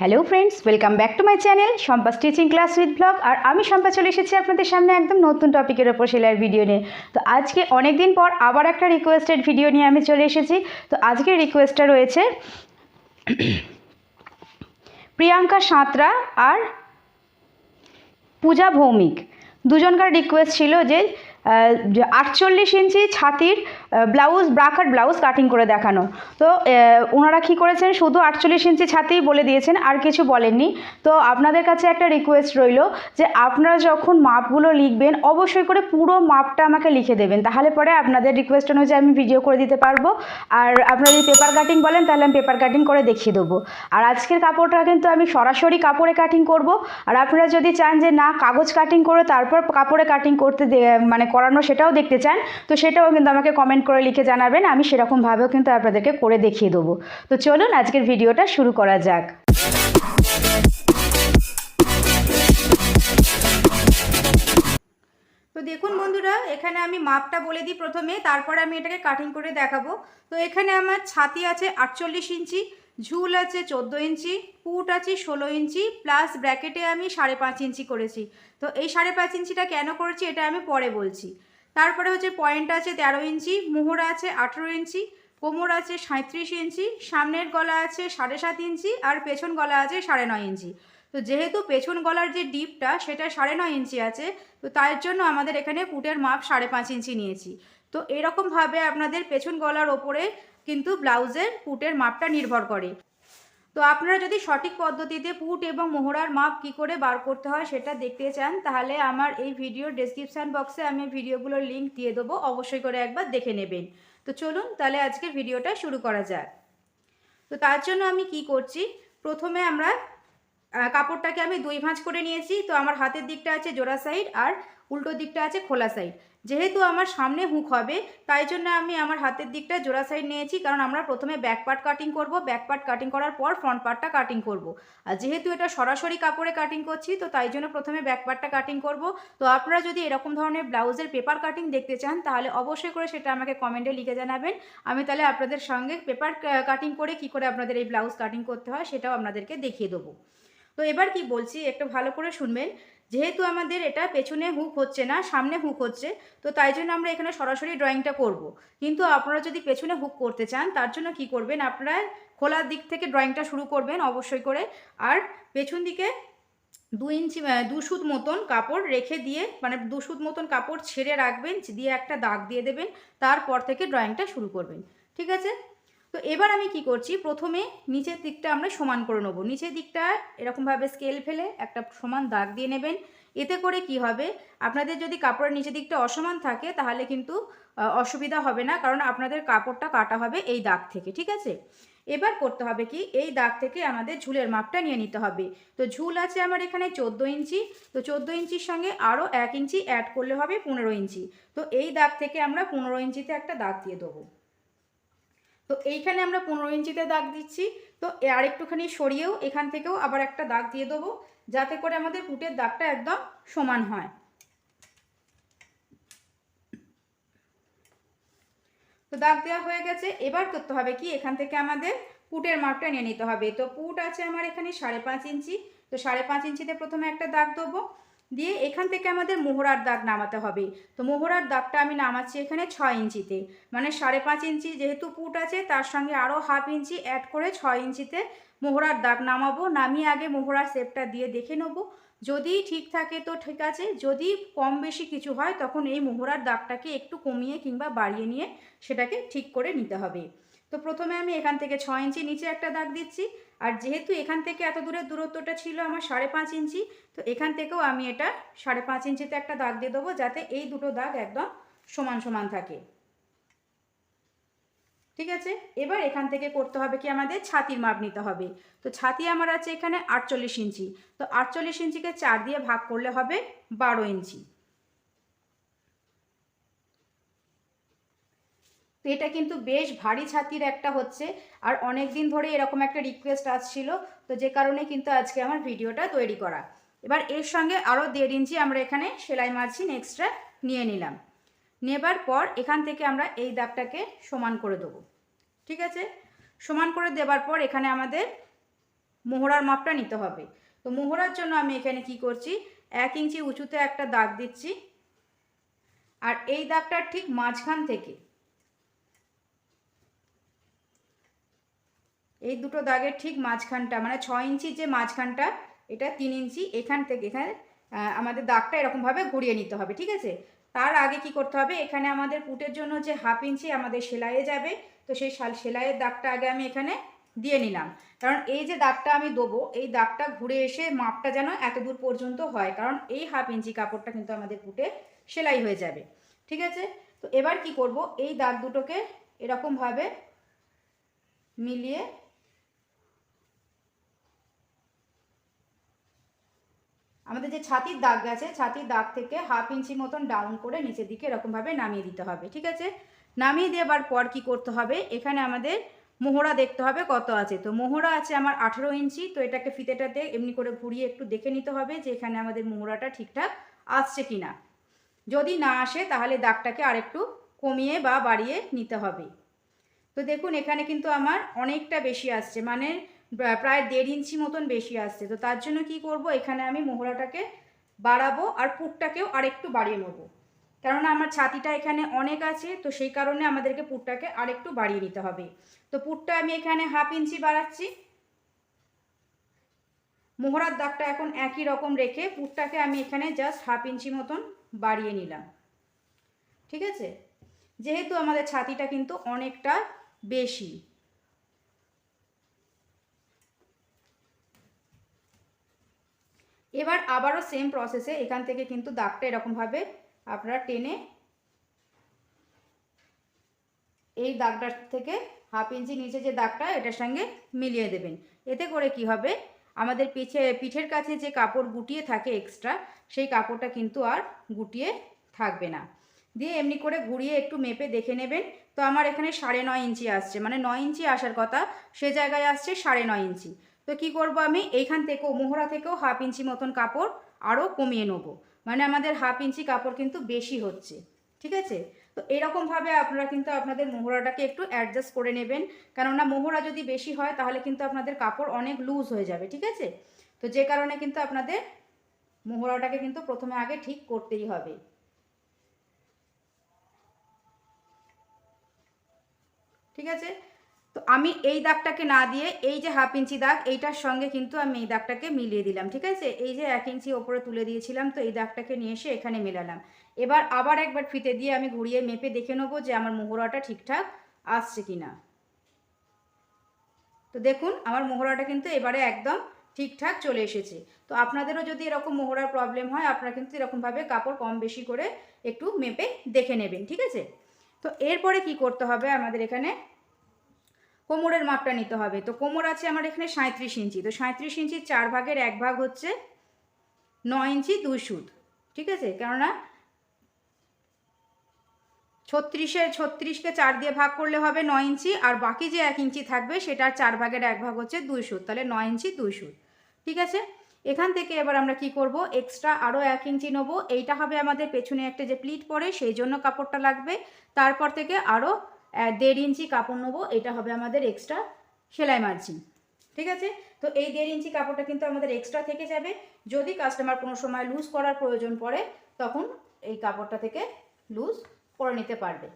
Hello friends welcome back to my channel Shampa stitching class with blog আর আমি শম্পা চলে এসেছি আপনাদের সামনে একদম নতুন টপিকের ওপর সেলাইয়ের ভিডিও নিয়ে। তো আজকে অনেক দিন পর আবার একটা রিকোয়েস্টেড ভিডিও নিয়ে আমি চলে এসেছি। তো আজকের রিকোয়েস্টটা রয়েছে প্রিয়াঙ্কা সাঁতরা আর পূজা ভৌমিক। দুজনকার রিকোয়েস্ট ছিল যে আটচল্লিশ ইঞ্চি ছাতির ব্লাউজ ব্রাকার ব্লাউজ কাটিং করে দেখানো। তো ওনারা কী করেছেন? শুধু আটচল্লিশ ইঞ্চি ছাতেই বলে দিয়েছেন, আর কিছু বলেননি। তো, আপনাদের কাছে একটা রিকোয়েস্ট রইল যে, আপনারা যখন মাপগুলো লিখবেন, অবশ্যই করে পুরো মাপটা আমাকে লিখে দেবেন। তাহলে পরে আপনাদের রিকোয়েস্ট অনুযায়ী আমি ভিডিও করে দিতে পারব। আর আপনারা যদি পেপার কাটিং বলেন, তাহলে আমি পেপার কাটিং করে দেখিয়ে দেবো। আর আজকের কাপড়টা কিন্তু আমি সরাসরি কাপড়ে কাটিং করব। আর আপনারা যদি চান যে, না, কাগজ কাটিং করে তারপর কাপড়ে কাটিং করতে মানে করানো সেটাও দেখতে চান, তো সেটাও কিন্তু আমাকে কমেন্ট করে লিখে জানাবেন, আমি সেরকমভাবেও কিন্তু আপনাদেরকে করে দেখিয়ে দেবো। তো চলুন আজকের ভিডিওটা শুরু করা যাক। তো দেখুন বন্ধুরা, এখানে আমি মাপটা বলে দিই প্রথমে, তারপরে আমি এটাকে কাটিং করে দেখাবো। তো এখানে আমার ছাতি আছে আটচল্লিশ ইঞ্চি, ঝুল আছে চোদ্দ ইঞ্চি, পুট আছে ষোলো ইঞ্চি প্লাস ব্র্যাকেটে আমি সাড়ে পাঁচ ইঞ্চি করেছি। তো এই সাড়ে পাঁচ ইঞ্চিটা কেন করেছি, এটা আমি পরে বলছি। তারপরে হচ্ছে পয়েন্ট আছে তেরো ইঞ্চি, মোহরা আছে আঠেরো ইঞ্চি, কোমর আছে সাঁত্রিশ ইঞ্চি, সামনের গলা আছে সাড়ে সাত ইঞ্চি আর পেছন গলা আছে সাড়ে নয় ইঞ্চি। তো যেহেতু পেছন গলার যে ডিপটা সেটা সাড়ে নয় ইঞ্চি আছে, তো তার জন্য আমাদের এখানে পুটের মাপ সাড়ে পাঁচ ইঞ্চি নিয়েছি। তো এরকমভাবে আপনাদের পেছন গলার ওপরে কিন্তু ব্লাউজের পুটের মাপটা নির্ভর করে। তো আপনারা যদি সঠিক পদ্ধতিতে পুট এবং মোহরার মাপ কি করে বার করতে হয় সেটা দেখতে চান, তাহলে আমার এই ভিডিওর ডেসক্রিপশান বক্সে আমি ভিডিওগুলোর লিঙ্ক দিয়ে দেবো, অবশ্যই করে একবার দেখে নেবেন। তো চলুন তাহলে আজকের ভিডিওটা শুরু করা যাক। তো তার জন্য আমি কি করছি, প্রথমে আমরা কাপড়টাকে আমি দুই ভাঁজ করে নিয়েছি, তো আমার হাতের দিকটা আছে জোড়া সাইড আর উল্টো দিকটা আছে খোলা সাইড যেহেতু আমার সামনে হুক হবে, তাই জন্য আমি আমার হাতের দিকটা জোড়া সাইড নিয়েছি, কারণ আমরা প্রথমে ব্যাক পার্ট কাটিং করব ব্যাক পার্ট কাটিং করার পর ফ্রন্ট পার্টটা কাটিং করব। আর যেহেতু এটা সরাসরি কাপড়ে কাটিং করছি, তো তাই জন্য প্রথমে ব্যাক পার্টটা কাটিং করব। তো আপনারা যদি এরকম ধরনের ব্লাউজের পেপার কাটিং দেখতে চান, তাহলে অবশ্যই করে সেটা আমাকে কমেন্টে লিখে জানাবেন। আমি তাহলে আপনাদের সঙ্গে পেপার কাটিং করে কি করে আপনাদের এই ব্লাউজ কাটিং করতে হয়, সেটাও আপনাদেরকে দেখিয়ে দেবো। তো এবার কি বলছি, একটু ভালো করে শুনবেন। যেহেতু আমাদের এটা পেছনে হুক হচ্ছে না, সামনে হুক হচ্ছে, তো তাই জন্য আমরা এখানে সরাসরি ড্রয়িংটা করব। কিন্তু আপনারা যদি পেছনে হুক করতে চান, তার জন্য কি করবেন, আপনারা খোলার দিক থেকে ড্রয়িংটা শুরু করবেন অবশ্যই করে, আর পেছন দিকে দু ইঞ্চি দু সুত মতন কাপড় রেখে দিয়ে মানে দু সুত মতন কাপড় ছেড়ে রাখবেন, দিয়ে একটা দাগ দিয়ে দেবেন, তারপর থেকে ড্রয়িংটা শুরু করবেন ঠিক আছে তো এবার আমি কি করছি? প্রথমে নিচের দিকটা আমরা সমান করে নেব। নিচের দিকটা এরকমভাবে স্কেল ফেলে একটা সমান দাগ দিয়ে নেবেন। এতে করে কি হবে? আপনাদের যদি কাপড়ের নিচের দিকটা অসমান থাকে, তাহলে কিন্তু অসুবিধা হবে না, কারণ আপনাদের কাপড়টা কাটা হবে এই দাগ থেকে, ঠিক আছে? এবার করতে হবে কি? এই দাগ থেকে আমাদের ঝুলের মাপটা নিয়ে নিতে হবে। তো ঝুল আছে আমার এখানে চোদ্দ ইঞ্চি। তো চোদ্দ ইঞ্চির সঙ্গে আরও এক ইঞ্চি অ্যাড করলে হবে পনেরো ইঞ্চি। তো এই দাগ থেকে আমরা পনেরো ইঞ্চিতে একটা দাগ দিয়ে দেবো। তো এইখানে আমরা পনেরো ইঞ্চিতে দাগ দিচ্ছি। তো আর একটুখানি সরিয়েও এখান থেকেও আবার একটা দাগ দিয়ে দেবো, যাতে করে আমাদের পুটের দাগটা একদম সমান হয়। তো দাগ দেওয়া হয়ে গেছে। এবার করতে হবে কি? এখান থেকে আমাদের পুটের মাপটা নিয়ে নিতে হবে। তো পুট আছে আমার এখানে সাড়ে পাঁচ ইঞ্চি। তো সাড়ে পাঁচ ইঞ্চিতে প্রথমে একটা দাগ দেবো। দিয়ে এখান থেকে আমাদের মোহরার দাগ নামাতে হবে। তো মোহরার দাগটা আমি নামাচ্ছি এখানে ছয় ইঞ্চিতে। মানে সাড়ে পাঁচ ইঞ্চি যেহেতু পুট আছে, তার সঙ্গে আরও হাফ ইঞ্চি অ্যাড করে ছয় ইঞ্চিতে মোহরার দাগ নামাবো। নামিয়ে আগে মোহরার শেপটা দিয়ে দেখে নেব। যদি ঠিক থাকে তো ঠিক আছে, যদি কম বেশি কিছু হয় তখন এই মোহরার দাগটাকে একটু কমিয়ে কিংবা বাড়িয়ে নিয়ে সেটাকে ঠিক করে নিতে হবে। তো প্রথমে আমি এখান থেকে ছয় ইঞ্চি নিচে একটা দাগ দিচ্ছি। আর যেহেতু এখান থেকে এত দূরের দূরত্বটা ছিল আমার সাড়ে পাঁচ ইঞ্চি, তো এখান থেকেও আমি এটা সাড়ে পাঁচ ইঞ্চিতে একটা দাগ দিয়ে দেবো যাতে এই দুটো দাগ একদম সমান সমান থাকে। ঠিক আছে? এবার এখান থেকে করতে হবে কি আমাদের ছাতির মাপ নিতে হবে। তো ছাতি আমার আছে এখানে আটচল্লিশ ইঞ্চি, তো আটচল্লিশ ইঞ্চিকে চার দিয়ে ভাগ করলে হবে বারো ইঞ্চি। তো এটা কিন্তু বেশ ভারী ছাতির একটা হচ্ছে। আর অনেক দিন ধরে এরকম একটা রিকোয়েস্ট আসছিল, তো যে কারণে কিন্তু আজকে আমার ভিডিওটা তৈরি করা। এবার এর সঙ্গে আরও দেড় ইঞ্চি আমরা এখানে সেলাই মার্জিন এক্সট্রা নিয়ে নিলাম। নেবার পর এখান থেকে আমরা এই দাগটাকে সমান করে দেবো। ঠিক আছে? সমান করে দেবার পর এখানে আমাদের মোহরার মাপটা নিতে হবে। তো মোহরার জন্য আমি এখানে কি করছি? এক ইঞ্চি উঁচুতে একটা দাগ দিচ্ছি। আর এই দাগটার ঠিক মাঝখান থেকে এই দুটো দাগের ঠিক মাঝখানটা মানে ছ ইঞ্চির যে মাঝখানটা, এটা তিন ইঞ্চি, এখান থেকে এখানে আমাদের দাগটা এরকমভাবে ঘুরিয়ে নিতে হবে, ঠিক আছে? তার আগে কি করতে হবে? এখানে আমাদের পুটের জন্য যে হাফ ইঞ্চি আমাদের সেলাইয়ে যাবে, তো সেই সেলাইয়ের দাগটা আগে আমি এখানে দিয়ে নিলাম। কারণ এই যে দাগটা আমি দেবো, এই দাগটা ঘুরে এসে মাপটা যেন এত দূর পর্যন্ত হয়, কারণ এই হাফ ইঞ্চি কাপড়টা কিন্তু আমাদের পুটে সেলাই হয়ে যাবে, ঠিক আছে? তো এবার কি করব? এই দাগ দুটোকে এরকমভাবে মিলিয়ে আমাদের যে ছাতির দাগ আছে, ছাতির দাগ থেকে হাফ ইঞ্চি মতন ডাউন করে নিচের দিকে এরকমভাবে নামিয়ে দিতে হবে, ঠিক আছে? নামিয়ে দেওয়ার পর কি করতে হবে? এখানে আমাদের মোহরা দেখতে হবে কত আছে। তো মোহরা আছে আমার আঠেরো ইঞ্চি, তো এটাকে ফিতেটাতে এমনি করে ঘুরিয়ে একটু দেখে নিতে হবে যে এখানে আমাদের মোহরাটা ঠিকঠাক আসছে কি না যদি না আসে, তাহলে দাগটাকে আরেকটু কমিয়ে বা বাড়িয়ে নিতে হবে। তো দেখুন, এখানে কিন্তু আমার অনেকটা বেশি আসছে মানে প্রায় দেড় ইঞ্চি মতন বেশি আসছে। তো তার জন্য কি করব? এখানে আমি মোহরাটাকে বাড়াবো আর পুটটাকেও আরেকটু বাড়িয়ে নেব। কেননা আমার ছাতিটা এখানে অনেক আছে, তো সেই কারণে আমাদেরকে পুটটাকে আরেকটু বাড়িয়ে নিতে হবে। তো পুটটা আমি এখানে হাফ ইঞ্চি বাড়াচ্ছি। মোহরার দাগটা এখন একই রকম রেখে পুটটাকে আমি এখানে জাস্ট হাফ ইঞ্চি মতন বাড়িয়ে নিলাম। ঠিক আছে? যেহেতু আমাদের ছাতিটা কিন্তু অনেকটা বেশি। এবার আবারও সেম প্রসেসে এখান থেকে কিন্তু দাগটা এরকমভাবে আপনারা টেনে এই দাগটার থেকে হাফ ইঞ্চি নিচে যে দাগটা, এটার সঙ্গে মিলিয়ে দেবেন। এতে করে কি হবে? আমাদের পিঠে পিঠের কাছে যে কাপড় গুটিয়ে থাকে এক্সট্রা সেই কাপড়টা কিন্তু আর গুটিয়ে থাকবে না। দিয়ে এমনি করে ঘুরিয়ে একটু মেপে দেখে নেবেন। তো আমার এখানে সাড়ে নয় ইঞ্চি আসছে। মানে নয় ইঞ্চি আসার কথা, সে জায়গায় আসছে সাড়ে নয় ইঞ্চি। তো কি করব আমি? এইখান থেকেও, মোহরা থেকেও হাফ ইঞ্চি মতন কাপড় আরও কমিয়ে নেব। মানে আমাদের হাফ ইঞ্চি কাপড় কিন্তু বেশি হচ্ছে। ঠিক আছে? তো এরকমভাবে আপনারা কিন্তু আপনাদের মোহরাটাকে একটু অ্যাডজাস্ট করে নেবেন। কেননা মোহরা যদি বেশি হয়, তাহলে কিন্তু আপনাদের কাপড় অনেক লুজ হয়ে যাবে। ঠিক আছে? তো যে কারণে কিন্তু আপনাদের মোহরাটাকে কিন্তু প্রথমে আগে ঠিক করতেই হবে। ঠিক আছে? আমি এই দাগটাকে না দিয়ে এই যে হাফ ইঞ্চি দাগ, এইটার সঙ্গে কিন্তু আমি এই দাগটাকে মিলিয়ে দিলাম, ঠিক আছে? এই যে এক ইঞ্চি ওপরে তুলে দিয়েছিলাম, তো এই দাগটাকে নিয়ে এসে এখানে মেলালাম। এবার আবার একবার ফিতে দিয়ে আমি ঘুরিয়ে মেপে দেখে নেব যে আমার মোহরাটা ঠিকঠাক আসছে কি না তো দেখুন, আমার মোহরাটা কিন্তু এবারে একদম ঠিকঠাক চলে এসেছে। তো আপনাদেরও যদি এরকম মোহরার প্রবলেম হয়, আপনারা কিন্তু এরকমভাবে কাপড় কম বেশি করে একটু মেপে দেখে নেবেন, ঠিক আছে? তো এরপরে কি করতে হবে আমাদের এখানে? কোমরের মাপটা নিতে হবে। তো কোমর আছে আমার এখানে সাঁত্রিশ ইঞ্চি। তো সাঁত্রিশ ইঞ্চির চার ভাগের এক ভাগ হচ্ছে নয় ইঞ্চি দুই সুদ ঠিক আছে? কেননা ছত্রিশে, ছত্রিশকে চার দিয়ে ভাগ করলে হবে নয় ইঞ্চি, আর বাকি যে এক ইঞ্চি থাকবে সেটার চার ভাগের এক ভাগ হচ্ছে দুই সুদ তাহলে নয় ইঞ্চি দুই সুদ ঠিক আছে? এখান থেকে এবার আমরা কি করব? এক্সট্রা আরও এক ইঞ্চি নেব। এইটা হবে আমাদের পেছনে একটা যে প্লিট পরে সেই জন্য কাপড়টা লাগবে। তারপর থেকে আরও দেড় ইঞ্চি কাপড় নেব, এটা হবে আমাদের এক্সট্রা সেলাই মার্জিন ঠিক আছে? তো এই দেড় ইঞ্চি কাপড়টা কিন্তু আমাদের এক্সট্রা থেকে যাবে। যদি কাস্টমার কোনো সময় লুজ করার প্রয়োজন পড়ে, তখন এই কাপড়টা থেকে লুজ করে নিতে পারবে।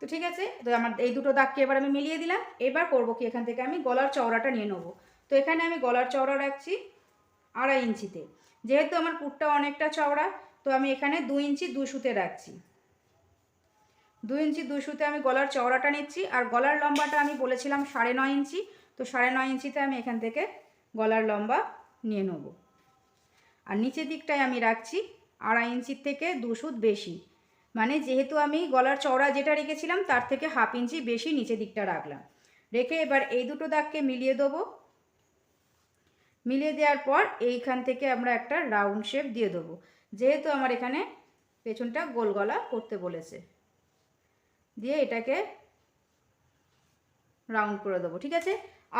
তো ঠিক আছে? তো আমার এই দুটো দাগকে এবার আমি মিলিয়ে দিলাম। এবার করব কি? এখান থেকে আমি গলার চওড়াটা নিয়ে নেব। তো এখানে আমি গলার চওড়া রাখছি আড়াই ইঞ্চিতে। যেহেতু আমার পুটটা অনেকটা চওড়া, তো আমি এখানে দু ইঞ্চি দু সুতে রাখছি। দু ইঞ্চি দু সুতে আমি গলার চওড়াটা নিচ্ছি, আর গলার লম্বাটা আমি বলেছিলাম সাড়ে নয় ইঞ্চি, তো সাড়ে নয় ইঞ্চিতে আমি এখান থেকে গলার লম্বা নিয়ে নেব। আর নিচের দিকটায় আমি রাখছি আড়াই ইঞ্চির থেকে দু সুত বেশি। মানে যেহেতু আমি গলার চওড়া যেটা রেখেছিলাম, তার থেকে হাফ ইঞ্চি বেশি নিচের দিকটা রাখলাম। রেখে এবার এই দুটো দাগকে মিলিয়ে দেবো। মিলিয়ে দেওয়ার পর এইখান থেকে আমরা একটা রাউন্ড শেপ দিয়ে দেবো। যেহেতু আমার এখানে পেছনটা গোল গলা করতে বলেছে। দিয়ে এটাকে রাউন্ড করে দেবো, ঠিক আছে?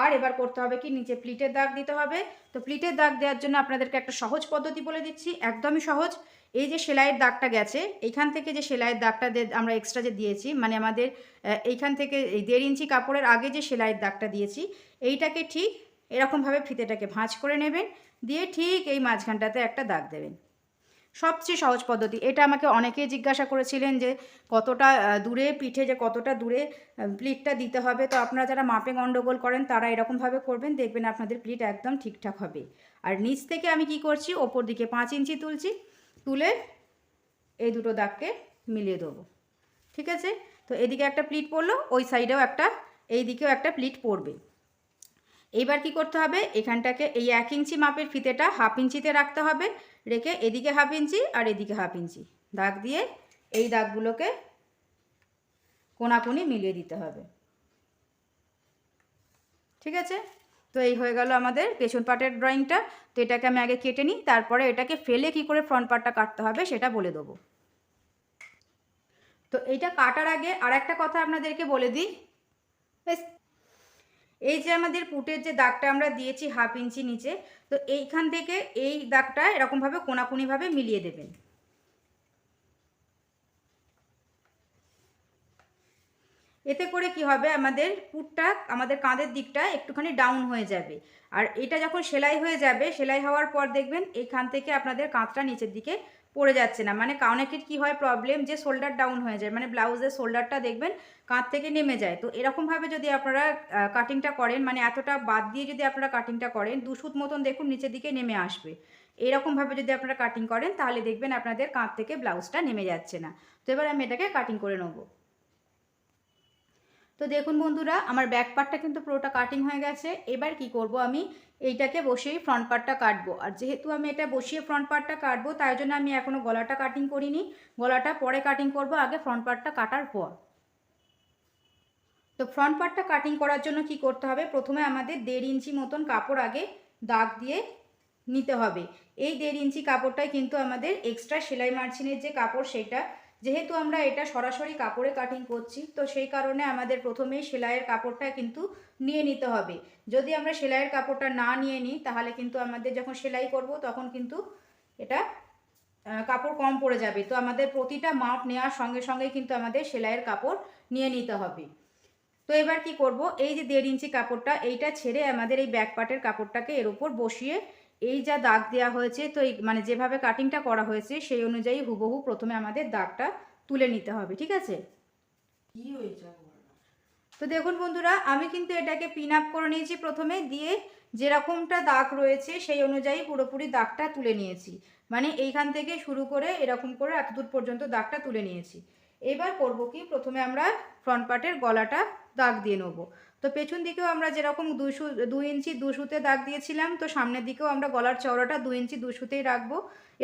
আর এবার করতে হবে কি? নিচে প্লিটের দাগ দিতে হবে। তো প্লিটের দাগ দেওয়ার জন্য আপনাদেরকে একটা সহজ পদ্ধতি বলে দিচ্ছি, একদমই সহজ। এই যে সেলাইয়ের দাগটা গেছে, এইখান থেকে যে সেলাইয়ের দাগটা আমরা এক্সট্রা যে দিয়েছি মানে আমাদের এইখান থেকে এই দেড় ইঞ্চি কাপড়ের আগে যে সেলাইয়ের দাগটা দিয়েছি, এইটাকে ঠিক এরকমভাবে ফিতেটাকে ভাঁজ করে নেবেন। দিয়ে ঠিক এই মাঝখানটাতে একটা দাগ দেবেন। সবচেয়ে সহজ পদ্ধতি। এটা আমাকে অনেকেই জিজ্ঞাসা করেছিলেন যে কতটা দূরে পিঠে যে কতটা দূরে প্লিটটা দিতে হবে। তো আপনারা যারা মাপে গণ্ডগোল করেন, তারা এরকমভাবে করবেন, দেখবেন আপনাদের প্লিট একদম ঠিকঠাক হবে। আর নিচ থেকে আমি কি করছি? ওপর দিকে পাঁচ ইঞ্চি তুলছি। তুলে এই দুটো দাগকে মিলিয়ে দেবো। ঠিক আছে? তো এদিকে একটা প্লিট পড়ল, ওই সাইডেও একটা এই দিকেও একটা প্লিট পড়বে। এইবার কি করতে হবে? এখানটাকে এই এক ইঞ্চি মাপের ফিতেটা হাফ ইঞ্চিতে রাখতে হবে। রেখে এদিকে হাফ ইঞ্চি আর এদিকে হাফ ইঞ্চি। দাগ দিয়ে এই দাগগুলোকে কোনাকুনি মিলিয়ে দিতে হবে। ঠিক আছে? তো এই হয়ে গেল আমাদের পেছন পাটের ড্রয়িংটা। তো এটাকে আমি আগে কেটে নিই, তারপরে এটাকে ফেলে কি করে ফ্রন্ট পার্টটা কাটতে হবে সেটা বলে দেবো। তো এইটা কাটার আগে আর একটা কথা আপনাদেরকে বলে দিই। এই যে আমাদের পুটের যে দাগটা আমরা দিয়েছি হাফ ইঞ্চি নিচে, তো এইখান থেকে এই দাগটা এরকমভাবে কোনাকুনিভাবে মিলিয়ে দেবেন। এতে করে কি হবে? আমাদের পুটটা, আমাদের কাঁধের দিকটা একটুখানি ডাউন হয়ে যাবে। আর এটা যখন সেলাই হয়ে যাবে, সেলাই হওয়ার পর দেখবেন এইখান থেকে আপনাদের কাঁধটা নিচের দিকে পড়ে যাচ্ছে না। মানে অনেকের কি হয় প্রবলেম যে শোল্ডার ডাউন হয়ে যায়। মানে ব্লাউজের শোল্ডারটা দেখবেন কাঁধ থেকে নেমে যায়। তো এরকমভাবে যদি আপনারা কাটিংটা করেন মানে এতটা বাদ দিয়ে যদি আপনারা কাটিংটা করেন দুশুত মতন দেখুন নিচের দিকে নেমে আসবে। এরকমভাবে যদি আপনারা কাটিং করেন, তাহলে দেখবেন আপনাদের কাঁধ থেকে ব্লাউজটা নেমে যাচ্ছে না। তো এবার আমি এটাকে কাটিং করে নেব। তো দেখুন বন্ধুরা, আমার ব্যাক পার্টটা কিন্তু পুরোটা কাটিং হয়ে গেছে। এবার কি করব আমি? এইটাকে বসিয়েই ফ্রন্ট পার্টটা কাটবো। আর যেহেতু আমি এটা বসিয়ে ফ্রন্ট পার্টটা কাটবো, তাই জন্য আমি এখনও গলাটা কাটিং করিনি। গলাটা পরে কাটিং করব, আগে ফ্রন্ট পার্টটা কাটার পর। তো ফ্রন্ট পার্টটা কাটিং করার জন্য কি করতে হবে? প্রথমে আমাদের দেড় ইঞ্চি মতন কাপড় আগে দাগ দিয়ে নিতে হবে। এই দেড় ইঞ্চি কাপড়টাই কিন্তু আমাদের এক্সট্রা সেলাই মার্জিনের যে কাপড় সেটা, যেহেতু আমরা এটা সরাসরি কাপড়ে কাটিং করছি, তো সেই কারণে আমাদের প্রথমেই সেলাইয়ের কাপড়টা কিন্তু নিয়ে নিতে হবে। যদি আমরা সেলাইয়ের কাপড়টা না নিয়ে নিই, তাহলে কিন্তু আমাদের যখন সেলাই করব, তখন কিন্তু এটা কাপড় কম পড়ে যাবে। তো আমাদের প্রতিটা মাপ নেওয়ার সঙ্গে সঙ্গে কিন্তু আমাদের সেলাইয়ের কাপড় নিয়ে নিতে হবে। তো এবার কি করব? এই যে দেড় ইঞ্চি কাপড়টা এইটা ছেড়ে আমাদের এই ব্যাক পার্টের কাপড়টাকে এর উপর বসিয়ে এই যা দাগ দেওয়া হয়েছে তো এই মানে যেভাবে কাটিংটা করা হয়েছে সেই অনুযায়ী হুবহু প্রথমে আমাদের দাগটা তুলে নিতে হবে ঠিক আছে? তো দেখুন বন্ধুরা আমি কিন্তু এটাকে পিন আপ করে নিয়েছি প্রথমে দিয়ে যেরকমটা দাগ রয়েছে সেই অনুযায়ী পুরোপুরি দাগটা তুলে নিয়েছি। মানে এইখান থেকে শুরু করে এরকম করে এতদূর পর্যন্ত দাগটা তুলে নিয়েছি। এবার করব কি? প্রথমে আমরা ফ্রন্ট পার্টের গলাটা দাগ দিয়ে নেব। তো পেছন দিকেও আমরা যেরকম দুশো, দু ইঞ্চি দুশুতে দাগ দিয়েছিলাম, তো সামনের দিকেও আমরা গলার চওড়াটা দু ইঞ্চি দুশুতেই রাখব।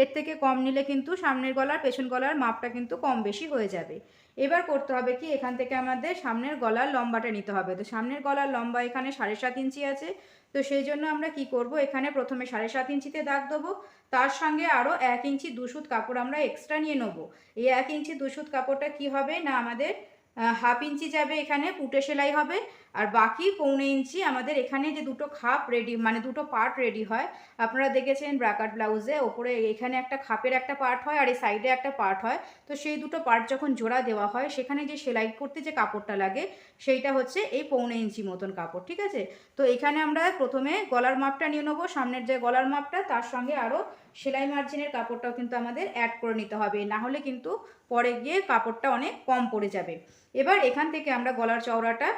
এর থেকে কম নিলে কিন্তু সামনের গলার, পেছন গলার মাপটা কিন্তু কম বেশি হয়ে যাবে। এবার করতে হবে কি, এখান থেকে আমাদের সামনের গলার লম্বাটা নিতে হবে। তো সামনের গলার লম্বা এখানে সাড়ে সাত ইঞ্চি আছে। তো সেই জন্য আমরা কি করব, এখানে প্রথমে সাড়ে সাত ইঞ্চিতে দাগ দেবো। তার সঙ্গে আরও এক ইঞ্চি দুশুত কাপড় আমরা এক্সট্রা নিয়ে নেব। এই এক ইঞ্চি দুশুত কাপড়টা কি হবে না আমাদের হাফ ইঞ্চি যাবে এখানে পুটে সেলাই হবে। আর বাকি পৌনে ইঞ্চি আমাদের এখানে যে দুটো খাপ রেডি মানে দুটো পার্ট রেডি হয়, আপনারা দেখেছেন ব্রাকাট ব্লাউজে ওপরে এখানে একটা খাপের একটা পার্ট হয় আর এই সাইডে একটা পার্ট হয়। তো সেই দুটো পার্ট যখন জোড়া দেওয়া হয়, সেখানে যে সেলাই করতে যে কাপড়টা লাগে, সেইটা হচ্ছে এই পৌনে ইঞ্চি মতন কাপড়, ঠিক আছে? তো এখানে আমরা প্রথমে গলার মাপটা নিয়ে নেব, সামনের যে গলার মাপটা, তার সঙ্গে আরও সেলাই মার্জিনের কাপড়টাও কিন্তু আমাদের অ্যাড করে নিতে হবে, না হলে কিন্তু পরে গিয়ে কাপড়টা অনেক কম পড়ে যাবে। এবার এখান থেকে আমরা গলার চওড়াটা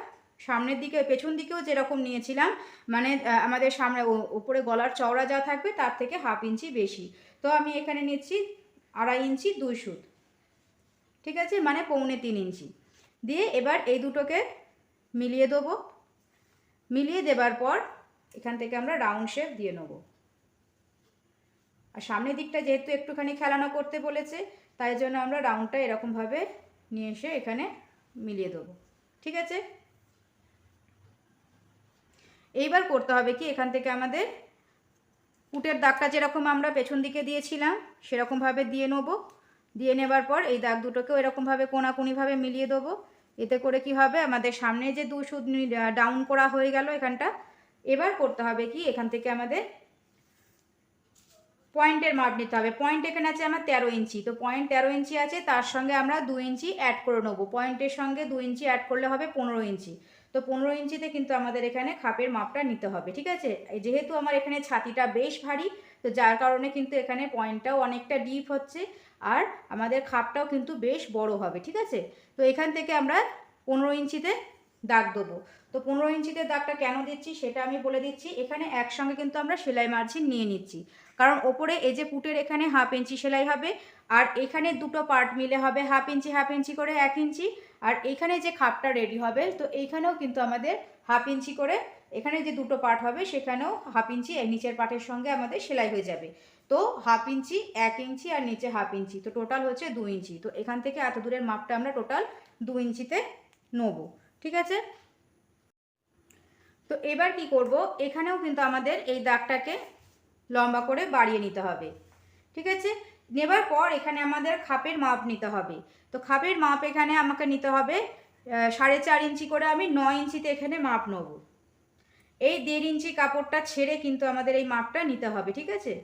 সামনের দিকে, পেছন দিকেও যেরকম নিয়েছিলাম মানে আমাদের সামনে ওপরে গলার চওড়া যা থাকবে তার থেকে হাফ ইঞ্চি বেশি। তো আমি এখানে নিচ্ছি আড়াই ইঞ্চি, দুই সুত। ঠিক আছে? মানে পৌনে তিন ইঞ্চি। দিয়ে এবার এই দুটোকে মিলিয়ে দেবো। মিলিয়ে দেবার পর এখান থেকে আমরা রাউন্ড শেপ দিয়ে নেব। আর সামনের দিকটা যেহেতু একটুখানি খেলানো করতে বলেছে, তাই জন্য আমরা রাউন্ডটা এরকমভাবে নিয়ে এসে এখানে মিলিয়ে দেবো। ঠিক আছে? এইবার করতে হবে কি? এখান থেকে আমাদের উটের দাগটা যেরকম আমরা পেছন দিকে দিয়েছিলাম, সেরকমভাবে দিয়ে নেব। দিয়ে নেবার পর এই দাগ দুটোকেও এরকমভাবে কোনাকুনিভাবে মিলিয়ে দেবো। এতে করে কি হবে? আমাদের সামনে যে দু সুদ ডাউন করা হয়ে গেল এখানটা, এবার করতে হবে কি? এখান থেকে আমাদের পয়েন্টের মাপ নিতে হবে। পয়েন্ট এখানে আছে আমার তেরো ইঞ্চি। তো পয়েন্ট তেরো ইঞ্চি আছে, তার সঙ্গে আমরা দু ইঞ্চি অ্যাড করে নেব। পয়েন্টের সঙ্গে দু ইঞ্চি অ্যাড করলে হবে পনেরো ইঞ্চি। তো পনেরো ইঞ্চিতে কিন্তু আমাদের এখানে খাপের মাপটা নিতে হবে, ঠিক আছে? যেহেতু আমার এখানে ছাতিটা বেশ ভারী, তো যার কারণে কিন্তু এখানে পয়েন্টটাও অনেকটা ডিপ হচ্ছে আর আমাদের খাপটাও কিন্তু বেশ বড় হবে, ঠিক আছে? তো এখান থেকে আমরা পনেরো ইঞ্চিতে দাগ দেবো। তো পনেরো ইঞ্চিতে দাগটা কেন দিচ্ছি সেটা আমি বলে দিচ্ছি। এখানে একসঙ্গে কিন্তু আমরা সেলাই মার্জিন নিয়ে নিচ্ছি। কারণ ওপরে এই যে পুটের এখানে হাফ ইঞ্চি সেলাই হবে আর এখানে দুটো পার্ট মিলে হবে হাফ ইঞ্চি হাফ ইঞ্চি করে এক ইঞ্চি। আর এখানে যে খাপটা রেডি হবে, তো এইখানেও কিন্তু আমাদের হাফ ইঞ্চি করে এখানে যে দুটো পার্ট হবে, সেখানেও হাফ ইঞ্চি নিচের পার্টের সঙ্গে আমাদের সেলাই হয়ে যাবে। তো হাফ ইঞ্চি, এক ইঞ্চি আর নিচে হাফ ইঞ্চি। তো টোটাল হচ্ছে দু ইঞ্চি। তো এখান থেকে এত দূরের মাপটা আমরা টোটাল দু ইঞ্চিতে নেব। ঠিক আছে? তো এবার কি করব? এখানেও কিন্তু আমাদের এই দাগটাকে লম্বা করে বাড়িয়ে নিতে হবে। ঠিক আছে? নেবার পর এখানে আমাদের খাপের মাপ নিতে হবে। তো খাপের মাপ এখানে আমাকে নিতে হবে সাড়ে চার ইঞ্চি করে আমি নয় ইঞ্চিতে এখানে মাপ নেব। এই দেড় ইঞ্চি কাপড়টা ছেড়ে কিন্তু আমাদের এই মাপটা নিতে হবে, ঠিক আছে?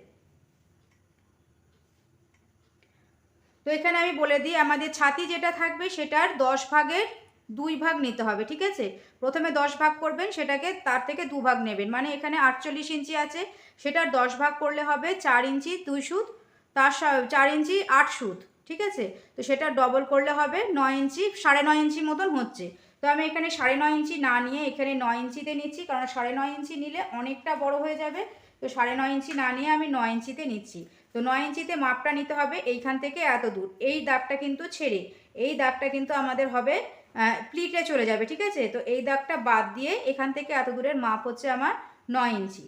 তো এখানে আমি বলে দিই, আমাদের ছাতি যেটা থাকবে সেটার দশ ভাগের দুই ভাগ নিতে হবে, ঠিক আছে? প্রথমে দশ ভাগ করবেন, সেটাকে তার থেকে দু ভাগ নেবেন। মানে এখানে আটচল্লিশ ইঞ্চি আছে, সেটার দশ ভাগ করলে হবে চার ইঞ্চি দুই সুদ তার চার ইঞ্চি আট সুদ ঠিক আছে? তো সেটা ডবল করলে হবে নয় ইঞ্চি, সাড়ে নয় ইঞ্চি মতন হচ্ছে। তো আমি এখানে সাড়ে নয় ইঞ্চি না নিয়ে এখানে নয় ইঞ্চিতে নিচ্ছি, কারণ সাড়ে নয় ইঞ্চি নিলে অনেকটা বড় হয়ে যাবে। তো সাড়ে নয় ইঞ্চি না নিয়ে আমি নয় ইঞ্চিতে নিচ্ছি। তো নয় ইঞ্চিতে মাপটা নিতে হবে, এইখান থেকে এত দূর। এই দাগটা কিন্তু ছেড়ে, এই দাগটা কিন্তু আমাদের হবে প্লিটে চলে যাবে, ঠিক আছে? তো এই দাগটা বাদ দিয়ে এখান থেকে এত দূরের মাপ হচ্ছে আমার নয় ইঞ্চি।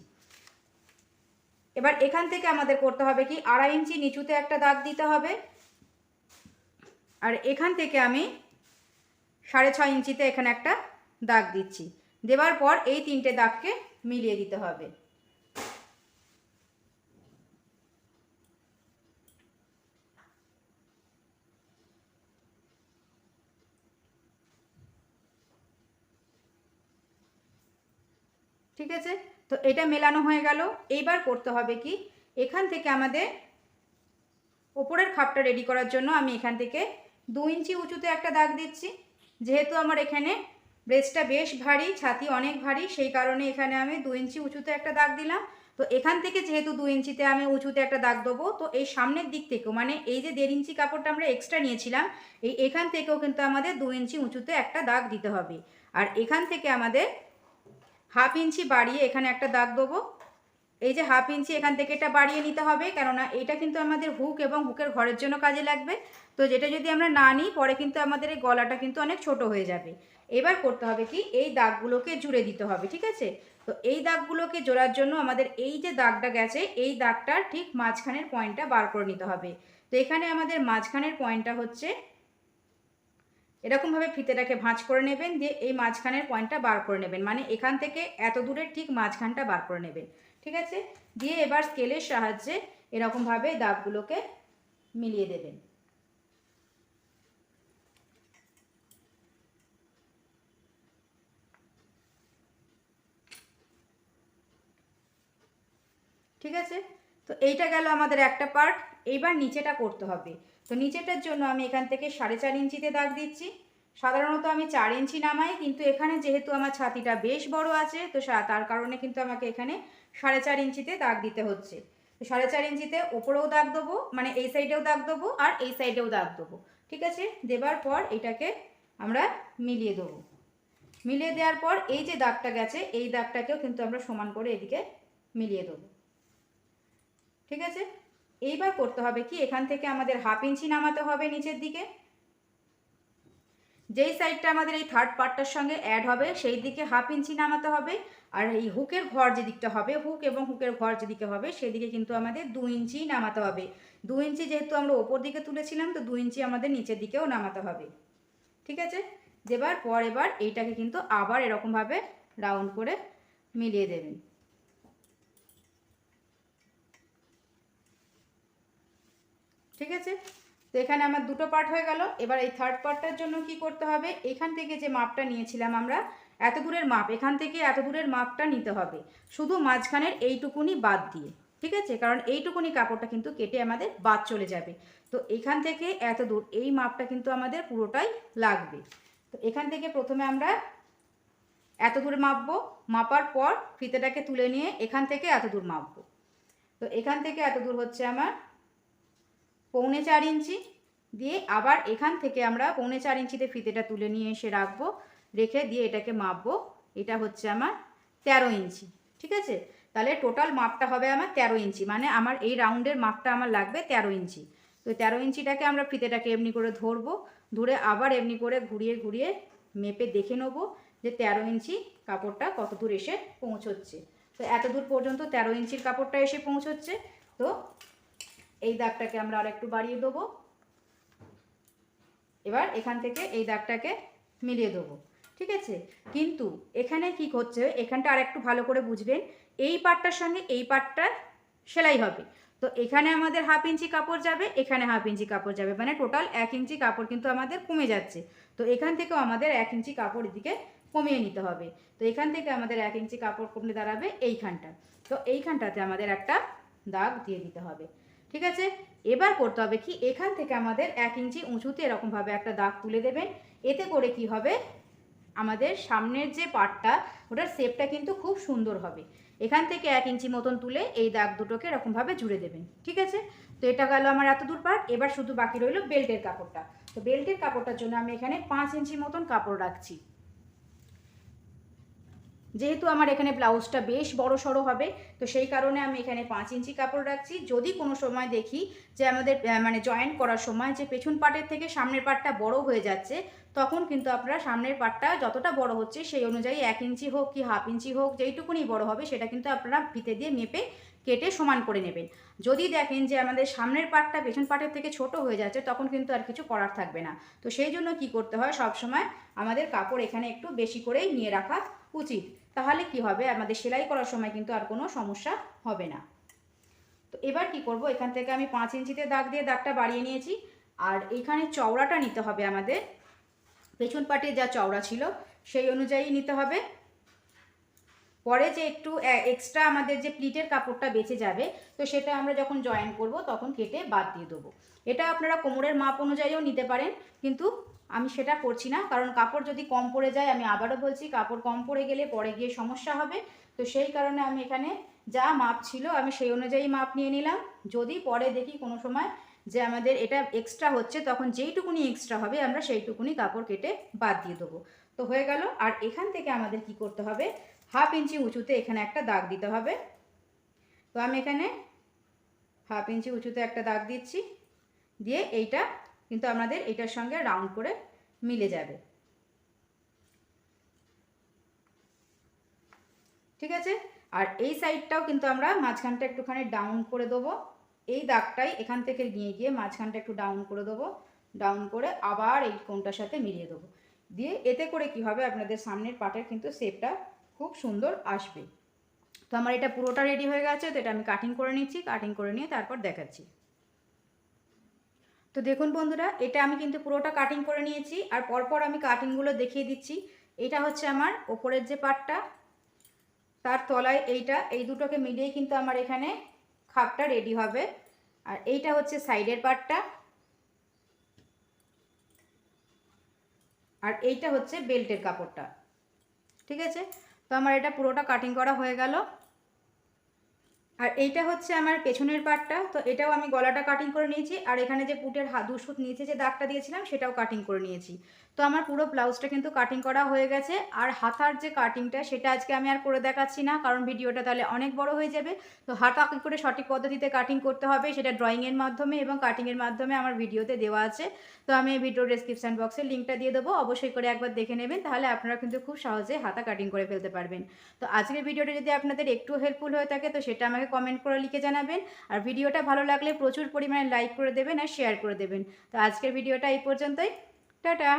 এবার এখান থেকে আমাদের করতে হবে কি, আড়াই ইঞ্চি নিচুতে একটা দাগ দিতে হবে। আর এখান থেকে আমি সাড়ে ছয় ইঞ্চিতে এখানে একটা দাগ দিচ্ছি। দেওয়ার পর এই তিনটে দাগকে মিলিয়ে দিতে হবে। ঠিক আছে? তো এটা মেলানো হয়ে গেল। এইবার করতে হবে কি? এখান থেকে আমাদের ওপরের খাপটা রেডি করার জন্য আমি এখান থেকে দু ইঞ্চি উঁচুতে একটা দাগ দিচ্ছি। যেহেতু আমার এখানে ব্রেস্টটা বেশ ভারী, ছাতি অনেক ভারী, সেই কারণে এখানে আমি দু ইঞ্চি উঁচুতে একটা দাগ দিলাম। তো এখান থেকে যেহেতু দু ইঞ্চিতে আমি উঁচুতে একটা দাগ দেবো, তো এই সামনের দিক থেকেও মানে এই যে দেড় ইঞ্চি কাপড়টা আমরা এক্সট্রা নিয়েছিলাম, এই এখান থেকেও কিন্তু আমাদের দু ইঞ্চি উঁচুতে একটা দাগ দিতে হবে। আর এখান থেকে আমাদের হাফ ইঞ্চি বাড়িয়ে এখানে একটা দাগ দেবো। এই যে হাফ ইঞ্চি এখান থেকে এটা বাড়িয়ে নিতে হবে, কেননা এটা কিন্তু আমাদের হুক এবং হুকের ঘরের জন্য কাজে লাগবে। তো যেটা যদি আমরা না নিই, পরে কিন্তু আমাদের এই গলাটা কিন্তু অনেক ছোট হয়ে যাবে। এবার করতে হবে কি, এই দাগগুলোকে জুড়ে দিতে হবে, ঠিক আছে? তো এই দাগগুলোকে জোড়ার জন্য আমাদের এই যে দাগটা গেছে, এই দাগটার ঠিক মাঝখানের পয়েন্টটা বার করে নিতে হবে। তো এখানে আমাদের মাঝখানের পয়েন্টটা হচ্ছে এরকমভাবে ফিতেটাকে ভাঁজ করে নেবেন, দিয়ে এই মাঝখানের পয়েন্টটা বার করে নেবেন। মানে এখান থেকে এত দূরের ঠিক মাঝখানটা বার করে নেবেন। ঠিক আছে? দিয়ে এবার স্কেলের সাহায্যে এরকমভাবে দাগগুলোকে মিলিয়ে দেবেন। ঠিক আছে? তো এইটা গেল আমাদের একটা পার্ট এইবার নিচেটা করতে হবে। তো নিচেটার জন্য আমি এখান থেকে সাড়ে চার ইঞ্চিতে দাগ দিচ্ছি। সাধারণত আমি চার ইঞ্চি নামাই, কিন্তু এখানে যেহেতু আমার ছাতিটা বেশ বড় আছে, তো তার কারণে কিন্তু আমাকে এখানে সাড়ে চার ইঞ্চিতে দাগ দিতে হচ্ছে। তো সাড়ে চার ইঞ্চিতে ওপরেও দাগ দেবো মানে এই সাইডেও দাগ দেবো আর এই সাইডেও দাগ দেবো। ঠিক আছে? দেবার পর এটাকে আমরা মিলিয়ে দেবো। মিলিয়ে দেওয়ার পর এই যে দাগটা গেছে, এই দাগটাকেও কিন্তু আমরা সমান করে এদিকে মিলিয়ে দেবো। ঠিক আছে? এইবার করতে হবে কি? এখান থেকে আমাদের হাফ ইঞ্চি নামাতে হবে নিচের দিকে। যেই সাইডটা আমাদের এই থার্ড পার্টটার সঙ্গে অ্যাড হবে, সেই দিকে হাফ ইঞ্চি নামাতে হবে। আর এই হুকের ঘর যে দিকটা হবে হুক এবং হুকের ঘর যেদিকে হবে, সেদিকে কিন্তু আমাদের দু ইঞ্চি নামাতে হবে। দু ইঞ্চি যেহেতু আমরা ওপর দিকে তুলেছিলাম, তো দু ইঞ্চি আমাদের নিচের দিকেও নামাতে হবে। ঠিক আছে? যেবার পর এবার এইটাকে কিন্তু আবার এরকমভাবে রাউন্ড করে মিলিয়ে দেবেন। ঠিক আছে? তো এখানে আমার দুটো পার্ট হয়ে গেল। এবার এই থার্ড পার্টটার জন্য কি করতে হবে? এখান থেকে যে মাপটা নিয়েছিলাম আমরা, এত দূরের মাপ, এখান থেকে এত দূরের মাপটা নিতে হবে। শুধু মাঝখানের এইটুকুনি বাদ দিয়ে, ঠিক আছে? কারণ এইটুকুনি কাপড়টা কিন্তু কেটে আমাদের বাদ চলে যাবে। তো এখান থেকে এত দূর, এই মাপটা কিন্তু আমাদের পুরোটাই লাগবে। তো এখান থেকে প্রথমে আমরা এত দূর মাপবো। মাপার পর ফিতেটাকে তুলে নিয়ে এখান থেকে এত দূর মাপবো। তো এখান থেকে এত দূর হচ্ছে আমার পৌনে চার ইঞ্চি। দিয়ে আবার এখান থেকে আমরা পৌনে চার ইঞ্চিতে ফিতেটা তুলে নিয়ে এসে রাখব। রেখে দিয়ে এটাকে মাপবো। এটা হচ্ছে আমার তেরো ইঞ্চি। ঠিক আছে? তাহলে টোটাল মাপটা হবে আমার তেরো ইঞ্চি। মানে আমার এই রাউন্ডের মাপটা আমার লাগবে তেরো ইঞ্চি। তো তেরো ইঞ্চিটাকে আমরা ফিতেটাকে এমনি করে ধরবো। ধরে আবার এমনি করে ঘুরিয়ে ঘুরিয়ে মেপে দেখে নেব যে তেরো ইঞ্চি কাপড়টা কত দূর এসে পৌঁছচ্ছে। তো এত দূর পর্যন্ত তেরো ইঞ্চির কাপড়টা এসে পৌঁছচ্ছে। তো এই দাগটাকে আমরা আর একটু বাড়িয়ে দেবো। এবার এখান থেকে এই দাগটাকে মিলিয়ে দেবো, ঠিক আছে? কিন্তু এখানে কি হচ্ছে এখানটা আর একটু ভালো করে বুঝবেন, এই পাটটার সঙ্গে এই পাটটা সেলাই হবে। তো এখানে আমাদের হাফ ইঞ্চি কাপড় যাবে, এখানে হাফ ইঞ্চি কাপড় যাবে মানে টোটাল এক ইঞ্চি কাপড় কিন্তু আমাদের কমে যাচ্ছে। তো এখান থেকেও আমাদের এক ইঞ্চি কাপড় এদিকে কমিয়ে নিতে হবে। তো এখান থেকে আমাদের এক ইঞ্চি কাপড় কমে দাঁড়াবে এইখানটা। তো এইখানটাতে আমাদের একটা দাগ দিয়ে দিতে হবে। ঠিক আছে? এবার করতে হবে কি? এখান থেকে আমাদের এক ইঞ্চি উঁচুতে এরকমভাবে একটা দাগ তুলে দেবেন। এতে করে কি হবে? আমাদের সামনের যে পার্টটা ওটার শেপটা কিন্তু খুব সুন্দর হবে। এখান থেকে এক ইঞ্চি মতন তুলে এই দাগ দুটোকে এরকমভাবে জুড়ে দেবেন। ঠিক আছে? তো এটা গেল আমার এত দূর পার্ট এবার শুধু বাকি রইল বেল্টের কাপড়টা। তো বেল্টের কাপড়টার জন্য আমি এখানে পাঁচ ইঞ্চি মতন কাপড় রাখছি। যেহেতু আমার এখানে ব্লাউজটা বেশ বড় সড়ো হবে, তো সেই কারণে আমি এখানে পাঁচ ইঞ্চি কাপড় রাখছি। যদি কোনো সময় দেখি যে আমাদের মানে জয়েন্ট করার সময় যে পেছন পাটের থেকে সামনের পাটটা বড় হয়ে যাচ্ছে, তখন কিন্তু আপনারা সামনের পাটটা যতটা বড় হচ্ছে সেই অনুযায়ী এক ইঞ্চি হোক কি হাফ ইঞ্চি হোক যেইটুকুনি বড় হবে সেটা কিন্তু আপনারা ফিতে দিয়ে মেপে কেটে সমান করে নেবেন। যদি দেখেন যে আমাদের সামনের পাটটা পেছন পাটের থেকে ছোট হয়ে যাচ্ছে, তখন কিন্তু আর কিছু করার থাকবে না। তো সেই জন্য কি করতে হয় সব সময় আমাদের কাপড় এখানে একটু বেশি করেই নিয়ে রাখা উচিত। তাহলে কি হবে? আমাদের সেলাই করার সময় কিন্তু আর কোনো সমস্যা হবে না। তো এবার কি করব? এখান থেকে আমি পাঁচ ইঞ্চিতে দাগ দিয়ে দাগটা বাড়িয়ে নিয়েছি। আর এইখানে চওড়াটা নিতে হবে আমাদের। পেছন পাটে যা চওড়া ছিল, সেই অনুযায়ী নিতে হবে। পরে যে একটু এক্সট্রা আমাদের যে প্লিটের কাপড়টা বেঁচে যাবে, তো সেটা আমরা যখন জয়েন করব, তখন কেটে বাদ দিয়ে দেবো। এটা আপনারা কোমরের মাপ অনুযায়ীও নিতে পারেন, কিন্তু আমি সেটা করছি না, কারণ কাপড় যদি কম পড়ে যায়, আমি আবারও বলছি কাপড় কম পড়ে গেলে পরে গিয়ে সমস্যা হবে। তো সেই কারণে আমি এখানে যা মাপ ছিল, আমি সেই অনুযায়ী মাপ নিয়ে নিলাম। যদি পরে দেখি কোনো সময় যে আমাদের এটা এক্সট্রা হচ্ছে, তখন যেইটুকুনি এক্সট্রা হবে, আমরা সেইটুকুনি কাপড় কেটে বাদ দিয়ে দেবো। তো হয়ে গেল, আর এখান থেকে আমাদের কি করতে হবে? হাফ ইঞ্চি উঁচুতে এখানে একটা দাগ দিতে হবে। তো আমি এখানে হাফ ইঞ্চি উঁচুতে একটা দাগ দিচ্ছি, দিয়ে এইটা কিন্তু আমাদের এটার সঙ্গে রাউন্ড করে মিলে যাবে। ঠিক আছে? আর এই সাইডটাও কিন্তু আমরা মাঝখানটা একটুখানি ডাউন করে দেবো। এই দাগটাই এখান থেকে নিয়ে গিয়ে মাঝখানটা একটু ডাউন করে দেবো। ডাউন করে আবার এই কোনটার সাথে মিলিয়ে দেবো। দিয়ে এতে করে কি হবে? আপনাদের সামনের পাটের কিন্তু শেপটা খুব সুন্দর আসবে। তো আমার এটা পুরোটা রেডি হয়ে গেছে, তো এটা আমি কাটিং করে নিচ্ছি কাটিং করে নিয়ে তারপর দেখাচ্ছি। তো দেখুন বন্ধুরা, এটা আমি কিন্তু পুরোটা কাটিং করে নিয়েছি আর পরপর আমি কাটিংগুলো দেখিয়ে দিচ্ছি। এটা হচ্ছে আমার ওপরের যে পাটটা তার তলায় এইটা, এই দুটোকে মিলিয়েই কিন্তু আমার এখানে খাপটা রেডি হবে। আর এইটা হচ্ছে সাইডের পাটটা আর এইটা হচ্ছে বেল্টের কাপড়টা। ঠিক আছে? তো আমার এটা পুরোটা কাটিং করা হয়ে গেল। আর এইটা হচ্ছে আমার পেছনের পার্টটা তো এটাও আমি গলাটা কাটিং করে নিয়েছি, আর এখানে যে পুটের হা দুশুত নিচে যে দাগটা দিয়েছিলাম সেটাও কাটিং করে নিয়েছি। তো আমার পুরো ব্লাউজটা কিন্তু কাটিং করা হয়ে গেছে। আর হাতার যে কাটিংটা সেটা আজকে আমি আর করে দেখাচ্ছি না, কারণ ভিডিওটা তাহলে অনেক বড় হয়ে যাবে। তো হাতা কী করে সঠিক পদ্ধতিতে কাটিং করতে হবে, সেটা ড্রয়িংয়ের মাধ্যমে এবং কাটিংয়ের মাধ্যমে আমার ভিডিওতে দেওয়া আছে। তো আমি ভিডিও ডেসক্রিপশান বক্সে লিঙ্কটা দিয়ে দেবো, অবশ্যই করে একবার দেখে নেবেন, তাহলে আপনারা কিন্তু খুব সহজে হাতা কাটিং করে ফেলতে পারবেন। তো আজকের ভিডিওটা যদি আপনাদের একটু হেল্পফুল হয়ে থাকে, তো সেটা আমাকে কমেন্ট করে লিখে জানাবেন। আর ভিডিওটা ভালো লাগলে প্রচুর পরিমাণে লাইক করে দেবেন আর শেয়ার করে দেবেন। তো আজকের ভিডিওটা এই পর্যন্তই। টাটা!